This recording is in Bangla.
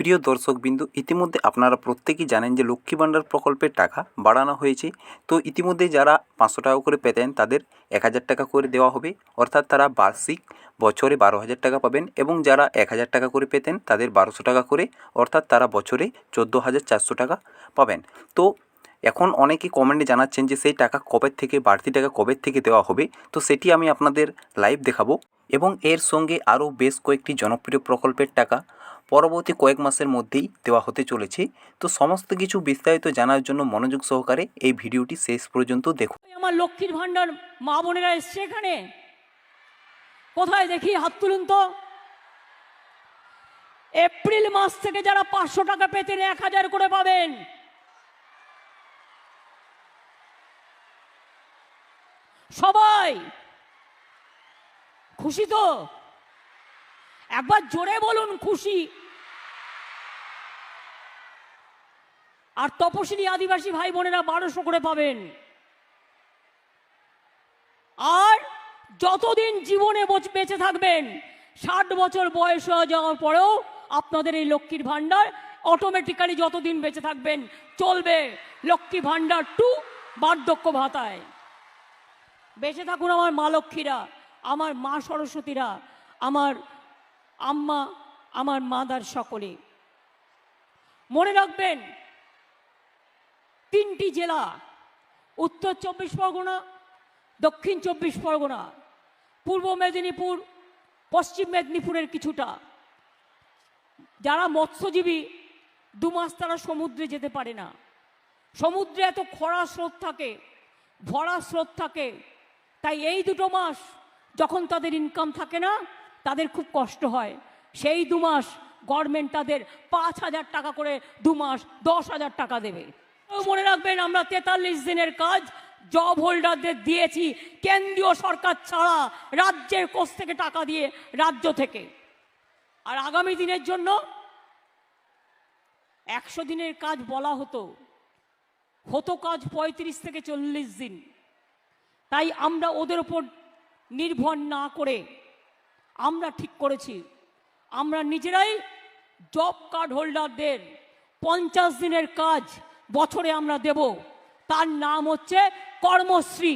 প্রিয় দর্শকবিন্দু, ইতিমধ্যে আপনারা প্রত্যেকেই জানেন যে লক্ষ্মী ভাণ্ডার প্রকল্পের টাকা বাড়ানো হয়েছে। তো ইতিমধ্যে যারা পাঁচশো টাকা করে পেতেন, তাদের এক হাজার টাকা করে দেওয়া হবে। অর্থাৎ তারা বার্ষিক বছরে বারো হাজার টাকা পাবেন এবং যারা এক হাজার টাকা করে পেতেন, তাদের বারোশো টাকা করে, অর্থাৎ তারা বছরে চোদ্দ হাজার চারশো টাকা পাবেন। তো এখন অনেকে কমেন্টে জানাচ্ছেন যে সেই টাকা কবে থেকে, বাড়তি টাকা কবে থেকে দেওয়া হবে? তো সেটি আমি আপনাদের লাইভ দেখাবো। এবং এর সঙ্গে আরও বেশ কয়েকটি জনপ্রিয় প্রকল্পের টাকা পরবর্তী কয়েক মাসের মধ্যেই দেওয়া হতে চলেছে। তো সমস্ত কিছু বিস্তারিত জানার জন্য মনোযোগ সহকারে এই ভিডিওটি শেষ পর্যন্ত দেখুন। আমার লক্ষ্মীর ভাণ্ডার মা বোনেরা এসছে এখানে। কোথায় দেখি? হাত তুলুন তো। এপ্রিল মাস থেকে যারা পাঁচশো টাকা পেতেন, এক হাজার করে পাবেন। সবাই! খুশি তো? একবার জোরে বলুন খুশি। আর তপশিলি আদিবাসী ভাই বোনেরা বারোশো করে পাবেন। আর যতদিন জীবনে বেঁচে থাকবেন, ষাট বছর বয়স হয়ে যাওয়ার পরেও আপনাদের এই লক্ষ্মীর ভাণ্ডার অটোমেটিক্যালি যতদিন বেঁচে থাকবেন, চলবে। লক্ষ্মী ভাণ্ডার টু বার্ধক্য ভাতায়। বেঁচে থাকুন আমার মা লক্ষ্মীরা, আমার মা সরস্বতীরা, আমার আম্মা, আমার মাদার সকলে। মনে রাখবেন, তিনটি জেলা, উত্তর চব্বিশ পরগনা, দক্ষিণ চব্বিশ পরগনা, পূর্ব মেদিনীপুর, পশ্চিম মেদিনীপুরের কিছুটা। যারা মৎস্যজীবী, দু মাস তারা সমুদ্রে যেতে পারে না। সমুদ্রে এত খরা স্রোত থাকে, ভরা স্রোত থাকে, তাই এই দুটো মাস যখন তাদের ইনকাম থাকে না তাদের খুব কষ্ট হয়। সেই দু মাস গভর্নমেন্ট তাদের পাঁচ হাজার টাকা করে দু মাস দশ হাজার টাকা দেবে। মনে রাখবেন আমরা তেতাল্লিশ দিনের কাজ জব হোল্ডারদের দিয়েছি, কেন্দ্রীয় সরকার ছাড়া রাজ্যের কোষ থেকে টাকা দিয়ে রাজ্য থেকে। আর আগামী দিনের জন্য একশো দিনের কাজ বলা হতো। হতো কাজ পঁয়ত্রিশ থেকে চল্লিশ দিন। তাই আমরা ওদের ওপর নির্ভর না করে আমরা ঠিক করেছি। আমরা নিজেরাই জব কার্ড হোল্ডারদের পঞ্চাশ দিনের কাজ বছরে আমরা দেব। তার নাম হচ্ছে কর্মশ্রী।